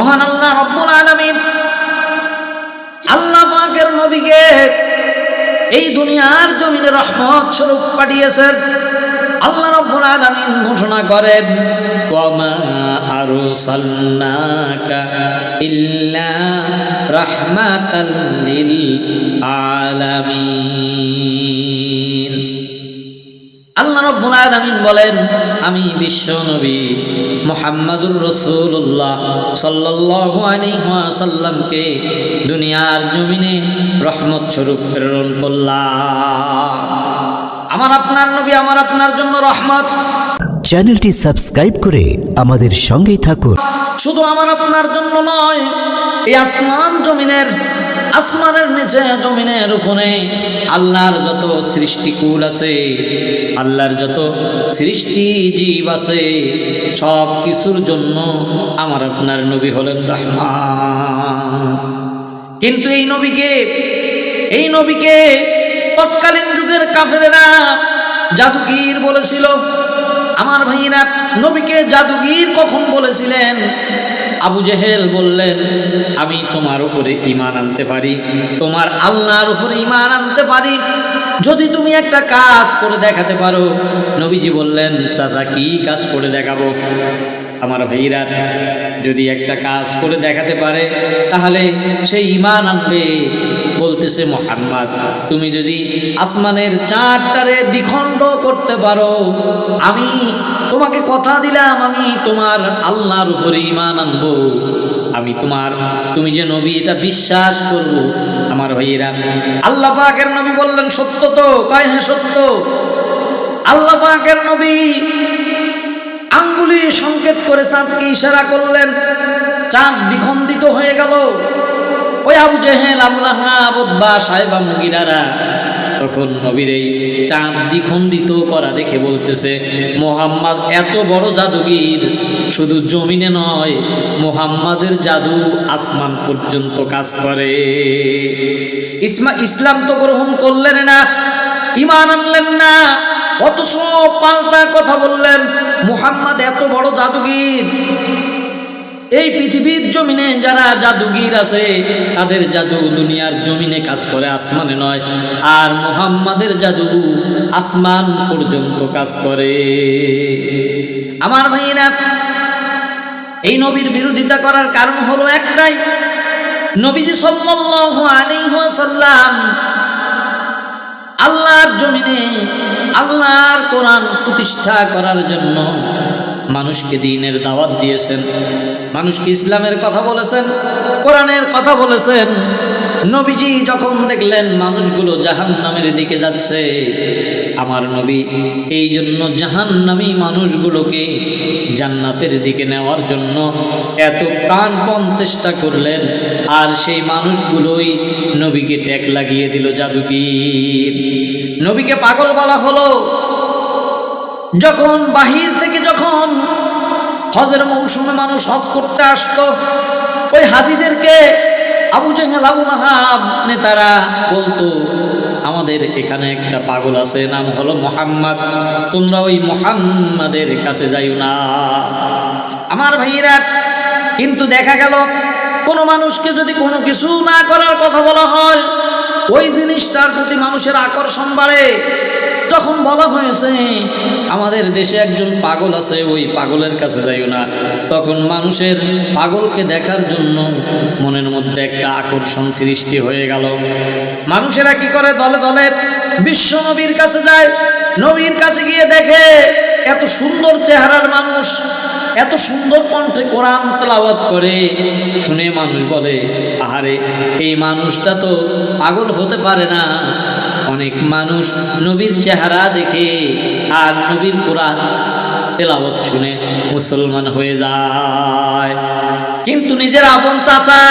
মহান আল্লাহ রব্বুল আলমিন আল্লাহ পাকের নবীকে এই দুনিয়ার জমিনে রহমত স্বরূপ পাঠিয়েছেন। আল্লাহ রব্বুল আলামিন ঘোষণা করেন, ওয়ামা আরসালনাকা ইল্লা রব্বুল আলামিন বলেন আমি বিশ্ব নবী মুহাম্মাদুর রাসূলুল্লাহ সাল্লাল্লাহু আলাইহি ওয়াসাল্লামকে দুনিয়ার জমিনে রহমত স্বরূপ প্রেরণ করলাম। আমার আপনার নবী আমার আপনার জন্য রহমত। চ্যানেলটি সাবস্ক্রাইব করে আমাদের সঙ্গেই থাকুন। শুধু আমার আপনার জন্য নয় এই আসমান জমিনের আসমানের নিচে, জমিনের উপরে। আল্লাহর যত সৃষ্টিকুল আছে, আল্লাহর যত সৃষ্টি জীব আছে, সব কিছুর জন্য আমার আপনার নবী হলেন কিন্তু এই নবীকে এই নবীকে তৎকালীন যুগের কাফেরেরা জাদুগীর বলেছিল আমার ভাইয়েরা নবীকে জাদুগীর কখন বলেছিলেন? আবু জেহেল বললেন, আমি তোমার উপরে ইমান আনতে পারি, তোমার আল্লাহর উপরে ইমান আনতে পারি। যদি তুমি একটা কাজ করে দেখাতে পারো, নবীজি বললেন, চাচা, কি কাজ করে দেখাবো? আমার ভাইরা, যদি একটা কাজ করে দেখাতে পারে, তাহলে সে ইমান আনবে। বলতেছে মোহাম্মদ, তুমি যদি আসমানের চারটারে দ্বিখণ্ড করতে পারো, আমি তোমাকে কথা দিলাম, আমি তোমার আল্লাহর উপরে ইমান আনব। আমি তোমার, তুমি যে নবী, এটা বিশ্বাস করব। আমার ভাইয়েরা, আল্লাহ পাকের নবী বললেন, সত্য তো? কয় হ্যাঁ সত্য। আল্লাহ পাকের নবী আঙ্গুলি সংকেত করে চাঁদকে ইশারা করলেন, চাঁদ দ্বিখণ্ডিত হয়ে গেল। ওই আবু জেহেল আবুল আহাব সাহেবা মুগিরারা তখন নবীর এই চাঁদ দ্বিখণ্ডিত করা দেখে বলতেছে, মোহাম্মদ এত বড় জাদুগির শুধু জমিনে নয়, মোহাম্মদের জাদু আসমান পর্যন্ত কাজ করে। ইসমা, ইসলাম তো গ্রহণ করলেন না ইমান আনলেন না, অথচ পাল্টা কথা বললেন, মুহাম্মদ এত বড় জাদুগির এই পৃথিবীর জমিনে যারা জাদুগির আছে, তাদের জাদু দুনিয়ার জমিনে কাজ করে, আসমানে নয়। আর মুহাম্মাদের জাদু আসমান পর্যন্ত কাজ করে। আমার ভাইয়েরা, এই নবীর বিরোধিতা করার কারণ হলো একটাই। নবীজি সাল্লাল্লাহু আলাইহি ওয়াসাল্লাম আল্লাহর জমিনে আল্লাহর কোরআন প্রতিষ্ঠা করার জন্য মানুষকে দিনের দাওয়াত দিয়েছেন, মানুষকে ইসলামের কথা বলেছেন, কোরআনের কথা বলেছেন। নবীজি যখন দেখলেন মানুষগুলো জাহান নামের দিকে যাচ্ছে, আমার নবী এই জন্য জাহান্নামী মানুষগুলোকে জান্নাতের দিকে নেওয়ার জন্য এত প্রাণপণ চেষ্টা করলেন, আর সেই মানুষগুলোই নবীকে ট্যাগ লাগিয়ে দিল জাদুগীর। নবীকে পাগল বলা হলো। যখন বাহির থেকে যখন হজের মৌসুমে মানুষ হজ করতে আসতো, ওই হাজিদেরকে আবু জেহেল, আবু লাহাব নেতারা বলতো, আমাদের এখানে একটা পাগল আছে, নাম হলো মোহাম্মদ। তোমরা ওই মোহাম্মদের কাছে যাইও না। আমার ভাইয়েরা, কিন্তু দেখা গেল, কোনো মানুষকে যদি কোনো কিছু না করার কথা বলা হয়, ওই জিনিসটার প্রতি মানুষের আকর্ষণ বাড়ে। যখন বলা হয়েছে, আমাদের দেশে একজন পাগল আছে, ওই পাগলের কাছে যাইও না। তখন মানুষের পাগলকে দেখার জন্য মনের মধ্যে একটা আকর্ষণ সৃষ্টি হয়ে গেল। মানুষেরা কি করে দলে দলে বিশ্ব নবীর কাছে যায়, নবীর কাছে গিয়ে দেখে, এত সুন্দর চেহারার মানুষ, এত সুন্দর কণ্ঠে কোরআন তেলাওয়াত করে। শুনে মানুষ বলে, আহারে, এই মানুষটা তো পাগল হতে পারে না। অনেক মানুষ নবীর চেহারা দেখে আর নবীর কোরআন তেলাবত শুনে মুসলমান হয়ে যায়। কিন্তু নিজের আপন চাচা